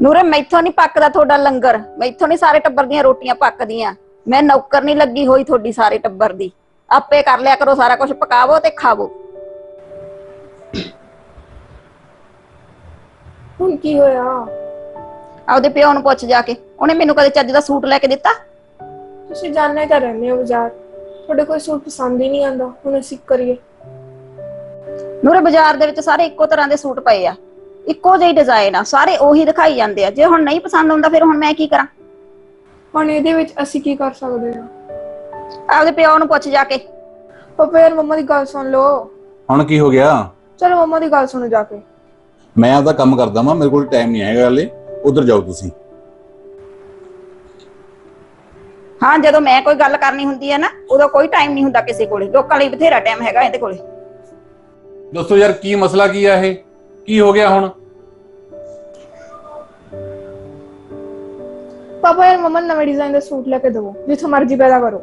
ਨੂਰੇ ਮੈਥੋਂ ਨਹੀਂ ਪੱਕਦਾ ਤੁਹਾਡਾ ਲੰਗਰ। ਮੈਥੋਂ ਨਹੀਂ ਸਾਰੇ ਟੱਬਰ ਦੀਆਂ ਰੋਟੀਆਂ ਪੱਕਦੀਆਂ। ਮੈਂ ਨੌਕਰ ਨਹੀਂ ਲੱਗੀ ਹੋਈ ਤੁਹਾਡੀ ਸਾਰੇ ਟੱਬਰ ਦੀ। ਆਪੇ ਕਰ ਲਿਆ ਕਰੋ ਸਾਰਾ ਕੁਝ ਪਕਾਵੋ ਤੇ ਖਾਵੋ। ਹੁਣ ਕੀ ਹੋਇਆ? ਆਪਦੇ ਪਿਓ ਨੂੰ ਪੁੱਛ ਜਾ ਕੇ। ਉਹਨੇ ਮੈਨੂੰ ਕਦੇ ਚੱਜ ਦਾ ਸੂਟ ਲੈ ਕੇ ਦਿੱਤਾ? ਤੁਸੀਂ ਜਾਣਨਾ ਤਾਂ ਰਹਿੰਦੇ ਹੋ ਬਾਜ਼ਾਰ। ਤੁਹਾਡੇ ਕੋਈ ਸੂਟ ਪਸੰਦ ਹੀ ਨਹੀਂ ਆਂਦਾ ਹੁਣ ਅਸੀਂ ਕੀ ਕਰੀਏ? ਨੂਰੇ ਬਾਜ਼ਾਰ ਦੇ ਵਿੱਚ ਸਾਰੇ ਇੱਕੋ ਤਰ੍ਹਾਂ ਦੇ ਸੂਟ ਪਏ ਆ। ਇੱਕੋ ਜਿਹੀ ਡਿਜ਼ਾਈਨ ਆ ਸਾਰੇ ਉਹੀ ਦਿਖਾਈ ਜਾਂਦੇ ਆ। ਜੇ ਹੁਣ ਨਹੀਂ ਪਸੰਦ ਆਉਂਦਾ ਫਿਰ ਹੁਣ ਮੈਂ ਕੀ ਕਰਾਂ? ਹੁਣ ਇਹਦੇ ਵਿੱਚ ਅਸੀਂ ਕੀ ਕਰ ਸਕਦੇ ਹਾਂ ਆਪਦੇ ਪਿਓ ਨੂੰ ਪੁੱਛ ਜਾ ਕੇ। ਪਾਪਾ ਯਾਰ ਮੰਮਾ ਦੀ ਗੱਲ ਸੁਣ ਲਓ। ਹੁਣ ਕੀ ਹੋ ਗਿਆ? ਚਲੋ ਮੰਮਾ ਦੀ ਗੱਲ ਸੁਣੋ ਜਾ ਕੇ। ਮੈਂ ਆਪਦਾ ਕੰਮ ਕਰਦਾ ਵਾਂ ਮੇਰੇ ਕੋਲ ਟਾਈਮ ਨਹੀਂ ਹੈਗਾ ਹਲੇ। ਉਧਰ ਜਾਓ ਤੁਸੀਂ। ਹਾਂ ਜਦੋਂ ਮੈਂ ਕੋਈ ਗੱਲ ਕਰਨੀ ਹੁੰਦੀ ਹੈ ਨਾ ਉਦੋਂ ਕੋਈ ਟਾਈਮ ਨਹੀਂ ਹੁੰਦਾ ਕਿਸੇ ਕੋਲੇ। ਲੋਕਾਂ ਲਈ ਬਥੇਰਾ ਟਾਈਮ ਹੈਗਾ ਇਹਦੇ ਕੋਲੇ। ਦੋਸਤੋ ਯਾਰ ਕੀ ਮਸਲਾ ਕੀ ਆ ਇਹ? ਕੀ ਹੋ ਗਿਆ ਹੁਣ? ਪਾਪਾ ਯਾਰ ਮੰਮਾ ਨੂੰ ਨਵੇਂ ਡਿਜ਼ਾਈਨ ਦਾ ਸੂਟ ਲੈ ਕੇ ਦਿਓ ਜਿੱਥੋਂ ਮਰਜ਼ੀ ਪੈਦਾ ਕਰੋ।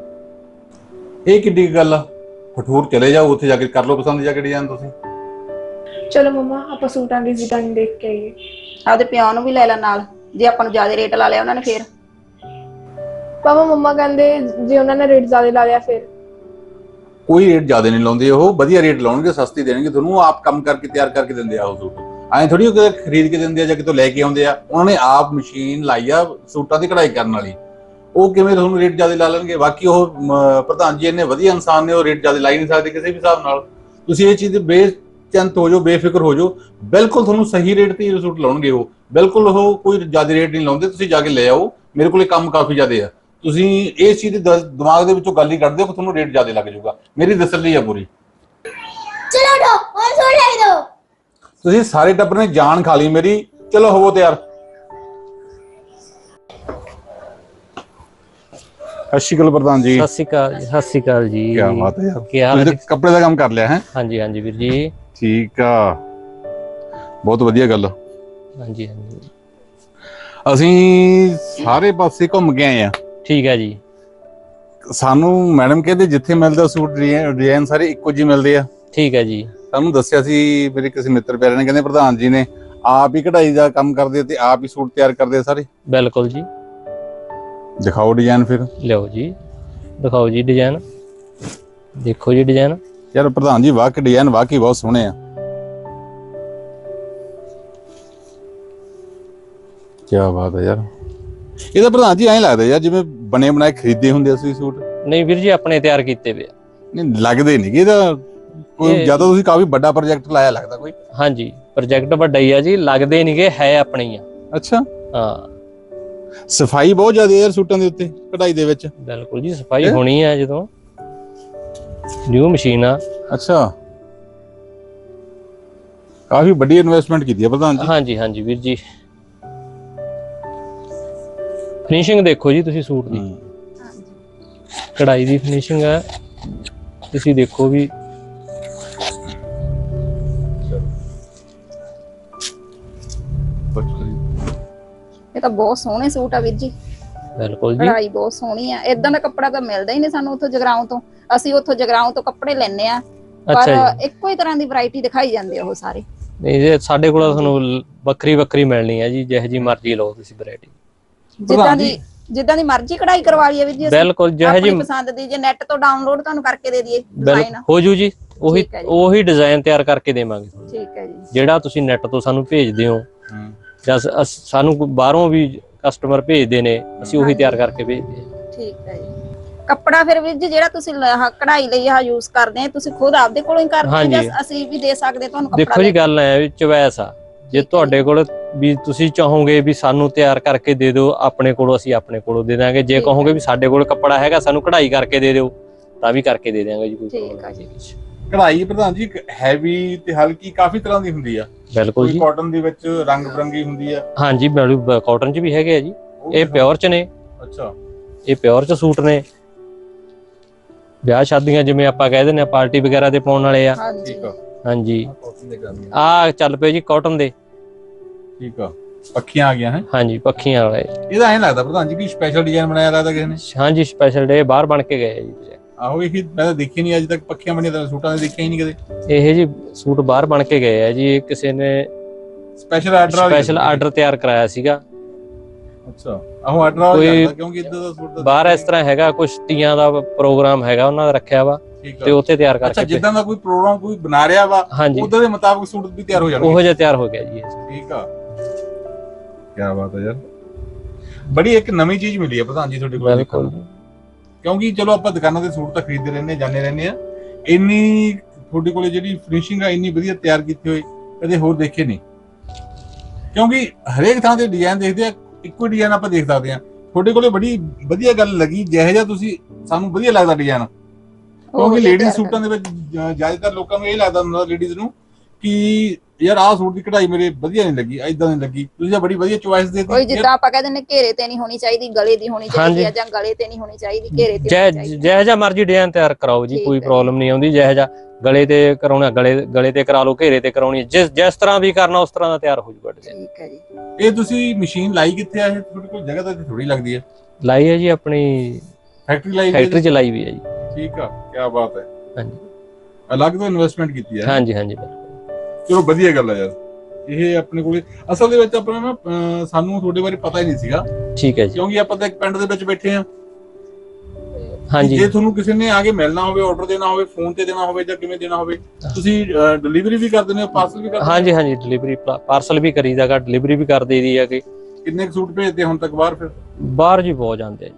ਇਹ ਕਿੱਡੀ ਕੁ ਗੱਲ ਆ? ਫਟੂਰ ਚਲੇ ਜਾਓ ਉੱਥੇ ਜਾ ਕੇ ਕਰ ਲਓ ਪਸੰਦ ਜਾ ਕੇ ਡਿਜ਼ਾਈਨ ਤੁਸੀਂ? ਚਲੋ ਮੰਮਾ ਆਪਾਂ ਸੂਟਾਂ ਦੀ ਡਿਜ਼ਾਈਨ ਦੇਖ ਕੇ ਆਈਏ। ਆਪਦੇ ਪਿਓ ਨੂੰ ਵੀ ਲੈ ਲੈ ਨਾਲ ਜੇ ਆਪਾਂ ਨੂੰ ਜ਼ਿਆਦਾ ਰੇਟ ਲਾ ਲਿਆ ਉਹਨਾਂ ਨੇ ਫੇਰ। ਪਾਪਾ ਮੰਮਾ ਕਹਿੰਦੇ ਜੇ ਉਹਨਾਂ ਨੇ ਰੇਟ ਜ਼ਿਆਦਾ ਲਾ ਲਿਆ ਫਿਰ। ਕੋਈ ਰੇਟ ਜ਼ਿਆਦਾ ਨਹੀਂ ਲਾਉਂਦੇ ਉਹ ਵਧੀਆ ਰੇਟ ਲਾਉਣਗੇ ਸਸਤੀ ਦੇਣਗੇ ਤੁਹਾਨੂੰ ਉਹ ਆਪ ਕੰਮ ਕਰਕੇ ਤਿਆਰ ਕਰਕੇ ਦਿੰਦੇ ਆ ਉਹ ਸੂਟ। ਐਂ ਥੋੜੀ ਕਿ ਖਰੀਦ ਕੇ ਦਿੰਦੇ ਆ ਜਾਂ ਕਿਤੋਂ ਲੈ ਕੇ ਆਉਂਦੇ ਆ, ਉਹਨਾਂ ਨੇ ਆਪ ਮਸ਼ੀਨ ਲਾਈ ਆ ਸੂਟਾਂ ਦੀ ਕਢਾਈ ਕਰਨ ਵਾਲੀ। ਉਹ ਕਿਵੇਂ ਤੁਹਾਨੂੰ ਰੇਟ ਜ਼ਿਆਦਾ ਲਾ ਲੈਣਗੇ? ਬਾਕੀ ਉਹ ਪ੍ਰਧਾਨ ਜੀ ਇੰਨੇ ਵਧੀਆ ਇਨਸਾਨ ਨੇ, ਉਹ ਰੇਟ ਜ਼ਿਆਦਾ ਲਾਈ ਨਹੀਂ ਸਕਦੇ ਕਿਸੇ ਵੀ ਹਿਸਾਬ ਨਾਲ। ਤੁਸੀਂ ਇਹ ਚੀਜ਼ ਦੇ ਬੇਚਿੰਤ ਹੋ ਜਾਓ, ਬੇਫਿਕਰ ਹੋ ਜਾਓ। ਬਿਲਕੁਲ ਤੁਹਾਨੂੰ ਸਹੀ ਰੇਟ ਤੇ ਸੂਟ ਲਾਉਣਗੇ ਉਹ। ਬਿਲਕੁਲ ਉਹ ਕੋਈ ਜ਼ਿਆਦਾ ਰੇਟ ਨਹੀਂ ਲਾਉਂਦੇ, ਤੁਸੀਂ ਜਾ ਕੇ ਲੈ ਆਓ। ਮੇਰੇ ਕੋਲੇ ਕੰਮ ਕਾਫੀ ਜ਼ਿਆਦਾ ਆ। ਤੁਸੀਂ ਇਹ ਚੀਜ਼ ਦੇ ਦਿਮਾਗ ਦੇ ਵਿੱਚੋਂ ਗੱਲ ਹੀ ਕੱਢ ਦਿਓ ਕਿ ਤੁਹਾਨੂੰ ਰੇਟ ਜ਼ਿਆਦਾ ਲੱਗ ਜਾਊਗਾ। ਮੇਰੀ ਤਸੱਲੀ ਆ ਪੂਰੀ। ਚਲੋ ਦੋ ਹੋਰ ਸੋੜਾ ਦੋ ਤੁਸੀਂ ਸਾਰੇ ਟੱਬਰ ਨੇ ਜਾਨ ਖਾ ਲਈ ਮੇਰੀ। ਚਲੋ ਹੋਵੋ ਤਿਆਰ। ਅਸ਼ਿਕਲ ਪ੍ਰਧਾਨ ਜੀ। ਸਤਿ ਸ਼੍ਰੀ ਅਕਾਲ ਜੀ, ਸਤਿ ਸ਼੍ਰੀ ਅਕਾਲ ਜੀ। ਕੀ ਬਾਤ ਹੈ ਯਾਰ। ਕੀ ਹਾਲ ਤੁਸੀਂ ਹੈ ਤਾਂ ਕੱਪੜੇ ਦਾ ਕੰਮ ਕਰ ਲਿਆ ਹੈ? ਹਾਂਜੀ ਹਾਂਜੀ ਵੀਰ ਜੀ। ਠੀਕ ਆ। ਬਹੁਤ ਵਧੀਆ ਗੱਲ ਹਾਂਜੀ ਹਾਂਜੀ। ਅਸੀਂ ਸਾਰੇ ਪਾਸੇ ਘੁੰਮ ਕੇ ਆਏ ਆ। ਠੀਕ ਹੈ ਜੀ। ਸਾਨੂੰ ਮੈਡਮ ਕਹਿੰਦੇ ਜਿੱਥੇ ਮਿਲਦਾ ਸੂਟ ਡਿਜ਼ਾਈਨ ਸਾਰੇ ਇੱਕੋ ਜਿਹੇ ਮਿਲਦੇ ਆ। ਠੀਕ ਹੈ ਜੀ। ਸਾਨੂੰ ਦੱਸਿਆ ਸੀ ਮੇਰੇ ਕਿਸੇ ਮਿੱਤਰ ਪਿਆਰੇ ਨੇ ਕਹਿੰਦੇ ਪ੍ਰਧਾਨ ਜੀ ਨੇ ਆਪ ਹੀ ਕਢਾਈ ਦਾ ਕੰਮ ਕਰਦੇ ਤੇ ਆਪ ਹੀ ਸੂਟ ਤਿਆਰ ਕਰਦੇ ਸਾਰੇ। ਬਿਲਕੁਲ ਜੀ। ਦਿਖਾਓ ਡਿਜ਼ਾਈਨ ਫਿਰ। ਲਿਓ ਜੀ। ਦਿਖਾਓ ਜੀ ਡਿਜ਼ਾਈਨ ਦੇਖੋ ਜੀ ਡਿਜ਼ਾਈਨ ਯਾਰ ਪ੍ਰਧਾਨ ਜੀ ਵਾਕਈ ਡਿਜ਼ਾਈਨ ਵਾਕਈ ਬਹੁਤ ਸੋਹਣੇ ਆ। ਕੀ ਬਾਤ ਹੈ ਯਾਰ। ਇਹ ਤਾਂ ਪ੍ਰਧਾਨ ਜੀ ਐਂ ਲੱਗਦਾ ਯਾਰ ਜਿਵੇਂ ਬਣੇ ਬਣਾਏ ਖਰੀਦੇ ਹੁੰਦੇ ਅਸੀਂ ਸੂਟ। ਨਹੀਂ ਵੀਰ ਜੀ ਆਪਣੇ ਤਿਆਰ ਕੀਤੇ ਵੇ ਆ। ਨਹੀਂ ਲੱਗਦੇ ਨਹੀਂ ਇਹਦਾ ਕੋਈ ਜ਼ਿਆਦਾ ਤੁਸੀਂ ਕਾਫੀ ਵੱਡਾ ਪ੍ਰੋਜੈਕਟ ਲਾਇਆ ਲੱਗਦਾ ਕੋਈ। ਹਾਂਜੀ ਪ੍ਰੋਜੈਕਟ ਵੱਡਾ ਹੀ ਆ ਜੀ ਲੱਗਦੇ ਨਹੀਂਗੇ ਹੈ ਆਪਣੇ ਹੀ ਆ। ਅੱਛਾ। ਹਾਂ। ਸਫ਼ਾਈ ਬਹੁਤ ਜ਼ਿਆਦਾ ਯਾਰ ਸੂਟਾਂ ਦੇ ਉੱਤੇ ਕਢਾਈ ਦੇ ਵਿੱਚ। ਬਿਲਕੁਲ ਜੀ ਸਫ਼ਾਈ? ਹੋਣੀ ਆ ਜਦੋਂ। ਨਿਊ ਮਸ਼ੀਨ ਆ। ਅੱਛਾ। ਕਾਫੀ ਵੱਡੀ ਇਨਵੈਸਟਮੈਂਟ ਕੀਤੀ ਹੈ ਪ੍ਰਧਾਨ ਜੀ। ਹਾਂਜੀ ਹਾਂਜੀ ਵੀਰ ਜੀ। ਫਿਨਿਸ਼ਿੰਗ ਦੇਖੋ ਜੀ ਤੁਸੀਂ ਸੂਟ ਦੀ। ਕਢਾਈ ਦੀ ਫਿਨਿਸ਼ਿੰਗ ਹੈ ਤੁਸੀਂ ਦੇਖੋ ਵੀ ਤਾਂ ਬਹੁਤ ਸੋਹਣੇ ਸੂਟ ਆ ਵੀਰ ਜੀ। ਬਿਲਕੁਲ ਜੀ। ਕਢਾਈ ਬਹੁਤ ਸੋਹਣੀ ਆ। ਇਦਾਂ ਦਾ ਕੱਪੜਾ ਤਾਂ ਮਿਲਦਾ ਹੀ ਨਹੀਂ ਸਾਨੂੰ ਉੱਥੋਂ ਜਗਰਾਉਂ ਤੋਂ। ਅਸੀਂ ਉੱਥੋਂ ਜਗਰਾਉਂ ਤੋਂ ਕੱਪੜੇ ਲੈਨੇ ਆ। ਪਰ ਅੱਛਾ ਜੀ। ਇੱਕੋ ਹੀ ਤਰ੍ਹਾਂ ਦੀ ਵੈਰਾਈਟੀ ਦਿਖਾਈ ਜਾਂਦੇ ਆ ਉਹ ਸਾਰੇ। ਨਹੀਂ ਜੇ ਸਾਡੇ ਕੋਲ ਤੁਹਾਨੂੰ ਵੱਖਰੀ ਵੱਖਰੀ ਮਿਲਣੀ ਹੈ ਜੀ ਜਿਹੋ ਜੀ ਮਰਜ਼ੀ ਲਓ ਤੁਸੀਂ ਵੈਰਾਈਟੀ। ਜਿੱਦਾਂ ਦੀ ਜਿੱਦਾਂ ਦੀ ਮਰਜ਼ੀ ਕਢਾਈ ਕਰਵਾ ਲਈਏ ਵੀਰ ਜੀ ਅਸੀਂ। ਬਿਲਕੁਲ ਜਿਹੋ ਜੀ ਆਪਣੀ ਪਸੰਦ ਦੀ ਜੇ ਨੈਟ ਤੋਂ ਡਾਊਨਲੋਡ ਤੁਹਾਨੂੰ ਕਰਕੇ ਦੇ ਦਈਏ ਡਿਜ਼ਾਈਨ ਹੋ ਜੂ ਜੀ। ਉਹੀ ਠੀਕ ਹੈ ਜੀ। ਉਹੀ ਡਿਜ਼ਾਈਨ ਤਿਆਰ ਕਰਕੇ ਦੇਵਾਂਗੇ। ਤੁਹਾਨੂੰ। ਠੀਕ ਹੈ ਜੀ। ਜਿਹੜਾ ਤੁਸੀਂ ਨੈਟ ਤੋਂ ਸਾਨੂੰ ਭੇਜਦੇ ਹੋ। ਜਾਂ ਸ- ਅਸ- ਸਾਨੂੰ ਕੋਈ ਬਾਹਰੋਂ ਵੀ ਕਸਟਮਰ ਭੇਜਦੇ ਨੇ ਅਸੀਂ ਉਹੀ ਤਿਆਰ ਕਰਕੇ ਭੇਜਦੇ ਹਾਂ ਠੀਕ ਹੈ ਜੀ ਕੱਪੜਾ ਫਿਰ ਵੀਰ ਜੀ ਜਿਹੜਾ ਤੁਸੀਂ ਲ- ਆਹ ਕਢਾਈ ਲਈ ਆਹ ਯੂਜ਼ ਕਰਦੇ ਆ ਤੁਸੀਂ ਖੁਦ ਆਪਦੇ ਕੋਲੋਂ ਹੀ ਕਰਦੇ ਆ ਜਾਂ ਹਾਂਜੀ। ਅਸੀਂ ਵੀ ਦੇ ਸਕਦੇ ਤੁਹਾਨੂੰ ਕੱਪੜਾ ਦੇਖੋ ਜੀ ਗੱਲ ਐ ਵੀ ਚੁਆਇਸ ਆ ਜੇ ਤੁਹਾਡੇ ਕੋਲ ਵੀ ਤੁਸੀਂ ਚਾਹੋਗੇ ਵੀ ਸਾਨੂੰ ਤਿਆਰ ਕਰਕੇ ਦੇ ਦਿਓ ਆਪਣੇ ਕੋਲੋਂ ਅਸੀਂ ਆਪਣੇ ਕੋਲੋਂ ਦੇ ਦਾਂਗੇ ਜੇ ਠੀਕ ਕਹੋਗੇ ਹੈ। ਵੀ ਸਾਡੇ ਕੋਲ ਕੱਪੜਾ ਹੈਗਾ ਸਾਨੂੰ ਕਢਾਈ ਕਰਕੇ ਦੇ ਦਿਓ ਤਾਂ ਵੀ ਕਰਕੇ ਦੇ ਦਿਆਂਗੇ ਜੀ ਕੋਈ ਠੀਕ problem। ਨਹੀਂ ਜੀ। ਕਢਾਈ ਪ੍ਰਧਾਨ ਜੀ ਹੈਵੀ ਤੇ ਹਲਕੀ ਕਾਫੀ ਤਰ੍ਹਾਂ ਦੀ ਹੁੰਦੀ ਆ। ਬਿਲਕੁਲ ਜੀ। ਕਾਟਨ ਦੇ ਵਿੱਚ ਰੰਗ ਬਰੰਗੀ ਹੁੰਦੀ ਆ। ਹਾਂਜੀ ਕਾਟਨ ਚ ਵੀ ਹੈਗੇ ਆ ਜੀ। ਇਹ। ਪਿਓਰ ਚ ਨੇ। ਅੱਛਾ। ਇਹ ਪਿਓਰ ਚ ਸੂਟ ਨੇ। ਵਿਆਹ ਸ਼ਾਦੀਆਂ ਜਿਵੇਂ ਆਪਾਂ ਕਹਿ ਦਿੰਦੇ ਆ ਪਾਰਟੀ ਵਗੈਰਾ ਤੇ ਪਾਉਣ ਵਾਲੇ ਆ। ਹਾਂਜੀ। ਠੀਕ ਆ। ਹਾਂਜੀ। ਚੱਲ ਪਏ ਜੀ ਕਾਟਨ ਦੇ। ਠੀਕ ਆ। ਪੱਖੀਆਂ ਆ ਗਈਆਂ ਹੈ? ਹਾਂਜੀ ਪੱਖੀਆਂ ਵਾਲੇ। ਇਹਦਾ ਐਂ ਲੱਗਦਾ ਪ੍ਰਧਾਨ ਜੀ ਕਿ ਸਪੈਸ਼ਲ ਡਿਜ਼ਾਈਨ ਬਣਾਇਆ ਲੱਗਦਾ ਕਿਸੇ ਨੇ? ਹਾਂਜੀ ਸਪੈਸ਼ਲ ਡੇ ਬਾਹਰ ਬਣ ਕੇ ਗਏ ਆ ਜੀ। ਆਹੋ ਇਹ ਮੈਂ ਤਾਂ ਦੇਖੀ ਨਹੀਂ ਅੱਜ ਤੱਕ ਪੱਖੀਆਂ ਬਣੀਆਂ ਤਾਂ ਸੂਟਾਂ ਦੇ ਦੇਖਿਆ ਹੀ ਨਹੀਂ ਕਦੇ। ਇਹ ਜੀ ਸੂਟ ਬਾਹਰ ਬਣ ਕੇ ਗਏ ਆ ਜੀ ਇਹ ਕਿਸੇ ਨੇ ਸਪੈਸ਼ਲ ਆਰਡਰ ਸਪੈਸ਼ਲ ਆਰਡਰ ਤਿਆਰ ਕਰਾਇਆ ਸੀਗਾ। ਅੱਛਾ ਆਹੋ ਆਰਡਰ ਚੱਲਦਾ ਕਿਉਂਕਿ ਇਦਾਂ ਦਾ ਸੂਟ ਬਾਹਰ ਇਸ ਤਰ੍ਹਾਂ ਹੈਗਾ ਕੁਝ ਤੀਆਂ ਦਾ ਪ੍ਰੋਗਰਾਮ ਹੈਗਾ ਉਹਨਾਂ ਦਾ ਰੱਖਿਆ ਵਾ ਤੇ ਆ। ਉੱਥੇ ਤਿਆਰ ਅੱਛਾ ਕਰਕੇ ਜਿੱਦਾਂ ਦਾ ਕੋਈ ਪ੍ਰੋਗਰਾਮ ਕੋਈ ਬਣਾ ਰਿਹਾ ਵਾ ਉਦਾਂ ਦੇ ਮੁਤਾਬਕ ਸੂਟ ਵੀ ਤਿਆਰ ਹੋ ਜਾਣਗੇ। ਉਹੋ ਜਿਹਾ ਤਿਆਰ ਹੋ ਗਿਆ ਜੀ। ਠੀਕ ਆ। ਕੀ ਬਾਤ ਹੈ ਯਾਰ। ਬੜੀ ਇੱਕ ਨਵੀਂ ਚੀਜ਼ ਮਿਲੀ ਹੈ ਪ੍ਰਧਾਨ ਜੀ ਤੁਹਾਡੇ ਕੋਲ ਬਿਲਕੁਲ। ਕਿਉਂਕਿ ਚਲੋ ਆਪਾਂ ਦੁਕਾਨਾਂ ਤੇ ਸੂਟ ਤਾਂ ਖਰੀਦਦੇ ਰਹਿੰਦੇ ਜਾਂਦੇ ਰਹਿੰਦੇ ਆ ਇੰਨੀ ਤੁਹਾਡੇ ਕੋਲੇ ਜਿਹੜੀ ਫਿਨਿਸ਼ਿੰਗ ਆ ਇੰਨੀ ਵਧੀਆ ਤਿਆਰ ਕੀਤੀ ਹੋਈ ਕਦੇ ਹੋਰ ਦੇਖੇ ਨਹੀਂ। ਕਿਉਂਕਿ ਹਰੇਕ ਥਾਂ ਤੇ ਡਿਜ਼ਾਈਨ ਦੇਖਦੇ ਆ ਇੱਕੋ ਡਿਜ਼ਾਈਨ ਆਪਾਂ ਦੇਖ ਸਕਦੇ ਆ ਤੁਹਾਡੇ ਕੋਲੇ ਬੜੀ ਵਧੀਆ ਗੱਲ ਲੱਗੀ ਜਿਹੋ ਜਿਹਾ ਤੁਸੀਂ ਸਾਨੂੰ ਵਧੀਆ ਲੱਗਦਾ ਡਿਜ਼ਾਈਨ ਕਿਉਂਕਿ ਲੇਡੀਜ਼ ਸੂਟਾਂ ਦੇ ਵਿੱਚ ਜ਼ਿਆਦਾਤਰ ਲੋਕਾਂ ਨੂੰ ਇਹ ਲੱਗਦਾ ਹੁੰਦਾ ਲੇਡੀਜ਼ ਨੂੰ ਕਿ ਯਾਰ ਆਹ ਸੂਟ ਦੀ ਕਢਾਈ ਮੇਰੇ ਵਧੀਆ ਨਹੀਂ ਲੱਗੀ ਐਦਾਂ ਨਹੀਂ ਲੱਗੀ। ਤੁਸੀਂ ਤਾਂ ਬੜੀ ਵਧੀਆ ਚੁਆਇਸ ਦੇਤੀ। ਕੋਈ ਜਿੱਦਾਂ ਆਪਾਂ ਕਹਿੰਦੇ ਨੇ ਘੇਰੇ ਤੇ ਨਹੀਂ ਹੋਣੀ ਚਾਹੀਦੀ ਗਲੇ ਦੀ ਹੋਣੀ ਚਾਹੀਦੀ ਹਾਂਜੀ। ਜਾਂ ਗਲੇ ਤੇ ਨਹੀਂ ਹੋਣੀ ਚਾਹੀਦੀ ਘੇਰੇ ਤੇ ਜੈ ਹੋਣੀ ਚਾਹੀਦੀ। ਜਿਹੋ ਜਿਹਾ ਮਰਜ਼ੀ ਡਿਜ਼ਾਈਨ ਤਿਆਰ ਕਰਾਓ ਜੀ ਠੀਕ ਕੋਈ ਹੈ। ਪ੍ਰੋਬਲਮ ਨਹੀਂ ਆਉਂਦੀ ਜਿਹੋ ਜਿਹਾ ਗਲੇ ਤੇ ਕਰਾਉਣਾ ਗਲੇ ਗਲੇ ਤੇ ਕਰਾ ਲਓ ਘੇਰੇ ਤੇ ਕਰਾਉਣੀ ਹੈ। ਜਿਸ ਜਿਸ ਤਰ੍ਹਾਂ ਵੀ ਕਰਨਾ ਉਸ ਤਰ੍ਹਾਂ ਦਾ ਤਿਆਰ ਹੋ ਜੂਗਾ ਡਿਜ਼ਾਈਨ ਠੀਕ ਹੈ ਜੀ। ਇਹ ਤੁਸੀਂ ਮਸ਼ੀਨ ਲਾਈ ਕਿੱਥੇ ਆ? ਇਹ ਤੁਹਾਡੇ ਕੋਲ ਜਗ੍ਹਾ ਤਾਂ ਥੋੜੀ ਲੱਗਦੀ ਹੈ। ਲਾਈ ਹੈ ਜੀ ਆਪਣੀ ਫੈਕਟਰੀ ਲਾਈ ਹੋਈ ਹੈ? ਫੈਕਟਰੀ ਚ ਲਾਈ ਵੀ ਹੈ ਜੀ। ਠੀਕ ਆ ਕੀ ਬਾਤ ਹੈ। ਹਾਂਜੀ। ਅਲੱਗ ਤੋਂ ਇਨਵੈਸਟਮੈਂਟ ਕੀਤੀ ਹੈ। ਹਾਂਜੀ ਹਾਂਜੀ। ਚਲੋ ਵਧੀਆ ਗੱਲ ਹੈ ਯਾਰ। ਇਹ ਆਪਣੇ ਕੋਲੇ ਅਸਲ ਦੇ ਵਿੱਚ ਆਪਣਾ ਨਾ ਅਹ, ਸਾਨੂੰ ਤੁਹਾਡੇ ਬਾਰੇ ਪਤਾ ਹੀ ਨਹੀਂ ਸੀਗਾ। ਠੀਕ ਹੈ ਜੀ। ਕਿਉਂਕਿ ਆਪਾਂ ਤਾਂ ਇੱਕ ਪਿੰਡ ਦੇ ਵਿੱਚ ਬੈਠੇ ਆ ਹਾਂਜੀ। ਜੇ ਤੁਹਾਨੂੰ ਕਿਸੇ ਨੇ ਆ ਕੇ ਮਿਲਣਾ ਹੋਵੇ ਆਰਡਰ ਦੇਣਾ ਹੋਵੇ ਫੋਨ ਤੇ ਦੇਣਾ ਹੋਵੇ ਜਾਂ ਕਿਵੇਂ ਦੇਣਾ ਹੋਵੇ ਤੁਸੀਂ ਡਿਲੀਵਰੀ ਵੀ ਕਰ ਦਿੰਦੇ ਹੋ ਪਾਰਸਲ ਵੀ ਕਰ ਦਿੰਦੇ ਹਾਂਜੀ ਹਾਂਜੀ ਡਿਲੀਵਰੀ ਪਾਰਸਲ ਵੀ ਕਰੀਦਾਗਾ ਡਿਲੀਵਰੀ ਵੀ ਕਰ ਦੇਈਦੀ ਹੈ ਕਿ ਕਿੰਨੇ ਕੁ ਸੂਟ ਭੇਜਦੇ ਹੁਣ ਤੱਕ ਬਾਹਰ ਫਿਰ? ਬਾਹਰ ਜੀ ਬਹੁਤ ਜਾਂਦੇ ਆ ਜੀ।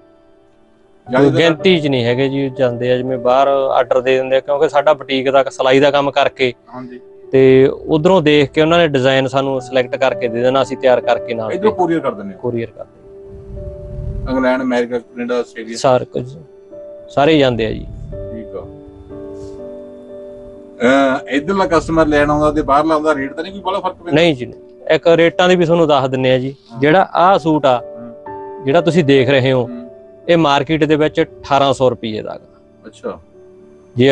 ਜ਼ਿਆਦਾਤਰ- ਗਿਣਤੀ ਚ ਨਹੀਂ ਹੈਗੇ ਜੀ ਜਾਂਦੇ ਆ ਜਿਵੇਂ ਬਾਹਰ ਆਰਡਰ ਦੇ ਦਿੰਦੇ ਆ ਕਿਉਂਕਿ ਸਾਡਾ ਬੁਟੀਕ ਦਾ ਸਿਲਾਈ ਦਾ ਕੰਮ ਕਰਕੇ ਹਾਂਜੀ। ਤੇ ਉਧਰੋਂ ਦੇਖ ਕੇ ਉਹਨਾਂ ਨੇ ਡਿਜ਼ਾਈਨ ਸਾਨੂੰ ਸਿਲੈਕਟ ਕਰਕੇ ਦੇ ਦੇਣਾ ਅਸੀਂ ਤਿਆਰ ਕਰਕੇ ਨਾਲ ਇਧਰੋਂ ਕੋਰੀਅਰ ਕਰ ਦਿੰਦੇ ਕੋਰੀਅਰ ਕਰਦੇ ਇੰਗਲੈਂਡ ਅਮਰੀਕਾ ਕੈਨੇਡਾ ਆਸਟ੍ਰੇਲੀਆ? ਸਾਰ ਕੁਝ। ਸਾਰੇ ਜਾਂਦੇ ਆ ਜੀ। ਠੀਕ ਆ। ਇਧਰਲਾ ਕਸਟਮਰ ਲੈਣ ਆਉਂਦਾ ਤੇ ਬਾਹਰਲਾ ਆਉਂਦਾ ਰੇਟ ਤਾਂ ਨਹੀਂ ਕੋਈ ਬੜਾ ਫ਼ਰਕ ਪੈਂਦਾ? ਨਹੀਂ ਜੀ। ਇੱਕ ਰੇਟਾਂ ਦੀ ਵੀ ਤੁਹਾਨੂੰ ਦੱਸ ਦਿੰਨੇ ਆ ਜੀ। ਜਿਹੜਾ ਆਹ ਸੂਟ ਆ ਜਿਹੜਾ ਤੁਸੀਂ ਦੇਖ ਰਹੇ ਹੋ ਇਹ ਮਾਰਕੀਟ ਦੇ ਵਿੱਚ 1800 ਰੁਪਏ ਦਾ। ਅੱਛਾ। ਜੇ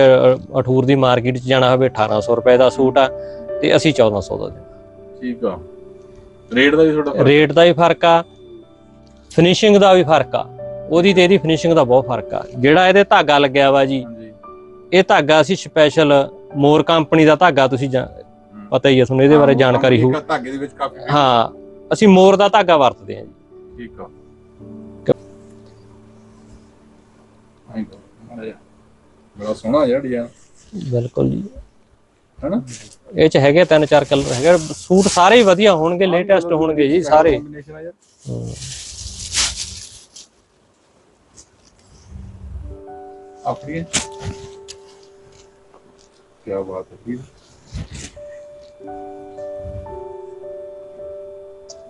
ਅਠੂਰ ਦੀ ਮਾਰਕੀਟ 'ਚ ਜਾਣਾ ਹੋਵੇ 1800 ਰੁਪਏ ਦਾ ਸੂਟ ਆ ਤੇ ਅਸੀਂ 1400 ਦਾ ਦਿੰਦੇ ਠੀਕ ਆ। ਰੇਟ ਦਾ ਵੀ ਥੋੜਾ ਫ਼ਰਕ ਰੇਟ ਦਾ ਵੀ ਫ਼ਰਕ ਆ ਫਿਨਿਸ਼ਿੰਗ ਦਾ ਵੀ ਫ਼ਰਕ ਆ। ਉਹਦੀ ਤੇ ਇਹਦੀ ਫਿਨਿਸ਼ਿੰਗ ਦਾ ਬਹੁਤ ਫ਼ਰਕ ਆ। ਜਿਹੜਾ ਇਹਦੇ ਧਾਗਾ ਲੱਗਿਆ ਵਾ ਜੀ ਇਹ ਧਾਗਾ ਅਸੀਂ ਸਪੈਸ਼ਲ ਮੋਰ ਕੰਪਨੀ ਦਾ ਧਾਗਾ ਤੁਸੀਂ। ਪਤਾ ਹੀ ਹੈ ਤੁਹਾਨੂੰ ਇਹਦੇ ਬਾਰੇ ਜਾਣਕਾਰੀ ਹੋ ਇੱਕ ਧਾਗੇ ਦੇ ਵਿੱਚ ਕਾਫੀ ਹਾਂ ਅਸੀਂ ਮੋਰ ਦਾ ਧਾਗਾ ਵਰਤਦੇ ਹਾਂ ਜੀ। ਠੀਕ ਆ। ਬੜਾ ਸੋਹਣਾ ਜਿਹਾ ਡਿਜ਼ਾਈਨ ਬਿਲਕੁਲ ਜੀ। ਹੈਨਾ? ਇਹ ਚ ਹੈਗੇ ਤਿੰਨ ਚਾਰ ਕਲਰ ਹੈਗੇ ਸੂਟ ਸਾਰੇ ਹੀ ਵਧੀਆ ਹੋਣਗੇ ਲੇਟੈਸਟ ਹੋਣਗੇ ਜੀ ਸਾਰੇ। ਆ ਯਾਰ। ਆਪਣੀ ਹੈ। ਕੀ ਬਾਤ ਹੈ ਜੀ।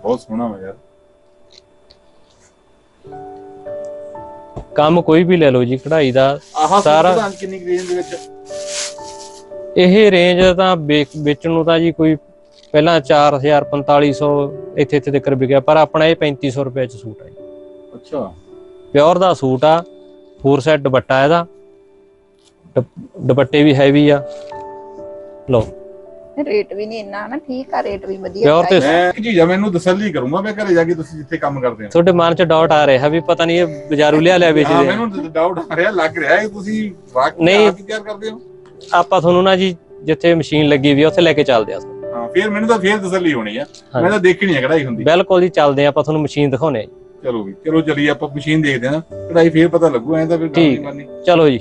ਬਹੁਤ ਸੋਹਣਾ ਹੈ ਯਾਰ। ਕੰਮ ਕੋਈ ਵੀ ਲੈ ਲਓ ਜੀ ਕਢਾਈ ਦਾ ਆਹ ਸਾਰਾ- ਸਾਰਾ ਕਿੰਨੀ ਰੇਂਜ ਦੇ ਵਿੱਚ? ਇਹ ਰੇਂਜ ਤਾਂ ਵੇਚ- ਵੇਚਣ ਨੂੰ ਤਾਂ ਜੀ ਕੋਈ ਪਹਿਲਾਂ 4000 4500 ਇੱਥੇ ਇੱਥੇ ਤੱਕ ਵਿਕਿਆ ਪਰ ਆਪਣਾ ਇਹ 3500 ਰੁਪਏ ਚ ਸੂਟ ਹੈ ਅੱਛਾ। ਪਿਓਰ ਦਾ ਸੂਟ ਆ ਫੋਰ ਸੈਟ ਦੁਪੱਟਾ ਇਹਦਾ ਦੁਪ- ਦੁਪੱਟੇ ਵੀ ਹੈਵੀ ਆ। ਲਓ। ਰੇਟ ਵੀ ਨਹੀਂ ਇੰਨਾ ਨਾ ਠੀਕ ਆ ਰੇਟ ਵੀ ਵਧੀਆ ਪਿਓਰ ਤੇ ਮੈਂ ਇੱਕ ਚੀਜ਼ ਆ ਮੈਨੂੰ ਤਸੱਲੀ ਕਰੂੰਗਾ ਮੈਂ ਘਰੇ ਜਾ ਕੇ ਤੁਸੀਂ ਜਿੱਥੇ ਕੰਮ ਕਰਦੇ ਹੋ। ਤੁਹਾਡੇ ਮਨ ਚ ਡਾਊਟ ਆ ਰਿਹਾ ਵੀ ਪਤਾ ਨਹੀਂ ਇਹ ਬਾਜ਼ਾਰੂ ਲਿਆ ਲਿਆ ਹਾਂ ਵੇਚਦੇ ਆ। ਮੈਨੂੰ ਡਾਊਟ ਆ ਰਿਹਾ ਲੱਗ ਰਿਹਾ ਹੈ ਤੁਸੀਂ ਵਾਕਈ ਨਹੀਂ। ਆਪ ਹੀ ਤਿਆਰ ਕਰਦੇ ਹੋ? ਆਪਾਂ ਤੁਹਾਨੂੰ ਨਾ ਜੀ ਜਿੱਥੇ ਮਸ਼ੀਨ ਲੱਗੀ ਵੀ ਆ ਉੱਥੇ ਲੈ ਕੇ ਚੱਲਦੇ ਆ ਹਾਂ ਫਿਰ ਮੈਨੂੰ ਤਾਂ ਫੇਰ ਤਸੱਲੀ ਹੋਣੀ ਆ। ਮੈਂ ਤਾਂ ਦੇਖਣੀ ਹੈ ਕਢਾਈ ਹੁੰਦੀ। ਬਿਲਕੁਲ ਜੀ ਚੱਲਦੇ ਆ ਆਪਾਂ ਤੁਹਾਨੂੰ ਮਸ਼ੀਨ ਦਿਖਾਉਨੇ ਆ ਜੀ। ਚਲੋ ਵੀ ਚਲੋ ਚਲੀਏ ਆਪਾਂ ਮਸ਼ੀਨ ਦੇਖਦੇ ਹਾਂ ਕਢਾਈ ਫੇਰ ਪਤਾ ਲੱਗੂ ਐਂ ਤਾਂ ਫਿਰ ਗੱਲ ਠੀਕ। ਨਹੀਂ ਕਰਨੀ ਚਲੋ ਜੀ।